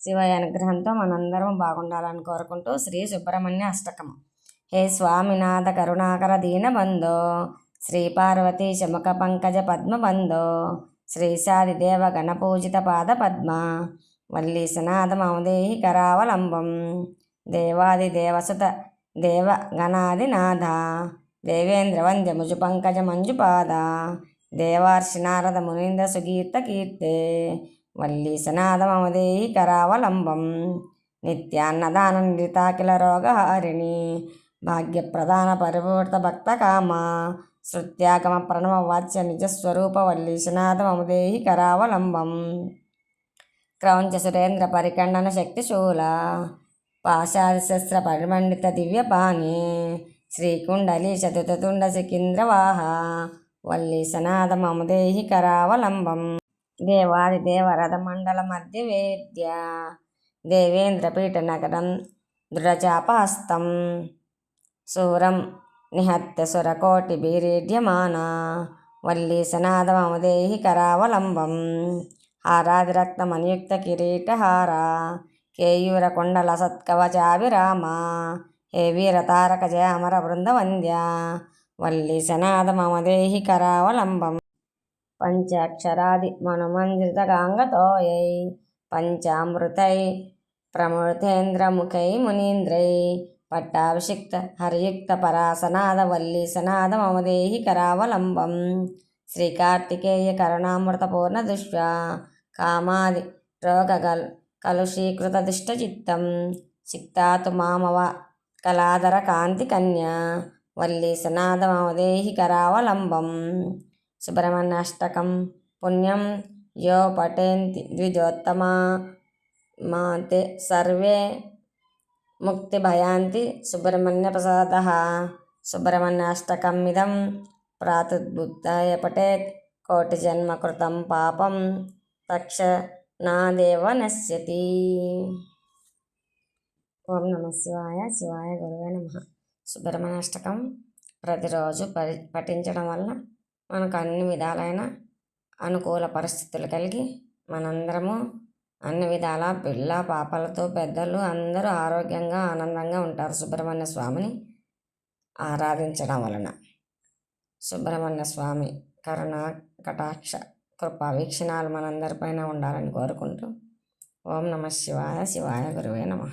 శివ అనుగ్రహంతో మనందరం బాగుండాలని కోరుకుంటూ శ్రీ సుబ్రహ్మణ్య అష్టకం హే స్వామినాథ కరుణాకర దీనబంధో శ్రీ పార్వతీ శముఖ పంకజ పద్మబంధో శ్రీశాదిదేవ గణపూజిత పాద పద్మ వల్లి సనాథ మమదేహి కరావలంబం దేవాది దేవసుత దేవ గణాదినాథ దేవేంద్ర వంద్యముజు పంకజ మంజుపాద దేవార్షి నారద మునీంద్ర సుగీర్త కీర్తే వల్లి కరావలంబం. నిత్యాన్నదాననితాకిల రోగహారిణి. భాగ్యప్రధాన పరిపూర్త భక్త కామ శృత్యాగమ ప్రణవ వాచ్య నిజస్వరూప వల్లి కరావలంబం. క్రౌంచ సురేంద్ర పరికండన శక్తిశూల. పాశాదిశస్త్ర పరిమండిత దివ్యపాణి. శ్రీకుండలి చతుతుండ సికింద్రవాహ వల్లి కరావలంబం. దేవాది దేవరథ మండల మధ్య వేద్య. దేవేంద్రపీఠ నగరం దృఢచాపహస్తం శూరం నిహత్య సురకోటి బీరీడ్యమాన. వల్లీ సనాదమమదేహి కరావలంబం. హారాదిరక్తమనియుక్త కిరీటహార. కేయూర కుండల సత్కవచాభిరామ. హే వీర తారక జయ అమర బృందవంద్య వల్లీ సనాదమమదేహి కరావలంబం. పంచాక్షరాది మనుమంజృతగాంగతోయై పంచామృతై ప్రమృతేంద్రముఖై మునీంద్రై పట్టాభిషిక్త హరియుక్త పరాసనాద వల్లి సనాద మమదేహి కరావలంబం శ్రీకార్తికేయ కరుణామృత పూర్ణ దృష్ట్య కామాది రోగగల్ కలుషీకృత దుష్టచిత్తం సిక్తాతు మామవ కళాధర కాంతి కన్య వల్లి సనాద మమదేహి కరావలంబం. సుబ్రహ్మణ్యాష్టకం పుణ్యం యో పఠేంతి ద్విజోత్తమా మాతే సర్వే ముక్తిభయాంతి సుబ్రహ్మణ్యప్రసాద సుబ్రహ్మణ్యాష్టకమిదం ప్రాతుద్బుద్ధాయ పఠేత్ కోటిజన్మకృతం పాపం తక్షణాదేవ నశ్యతి ఓం నమ శివాయ శివాయ గురువే నమ సుబ్రహ్మణ్యాష్టకం ప్రతిరోజు పరి పఠించడం వల్ల మనకు అన్ని విధాలైన అనుకూల పరిస్థితులు కలిగి మనందరము అన్ని విధాల పిల్ల పాపలతో పెద్దలు అందరూ ఆరోగ్యంగా ఆనందంగా ఉంటారు. సుబ్రహ్మణ్య స్వామిని ఆరాధించడం వలన. సుబ్రహ్మణ్య స్వామి కరుణ కటాక్ష కృపా వీక్షణాలు మనందరిపైన ఉండాలని కోరుకుంటూ ఓం నమ శివాయ శివాయ గురువే నమ.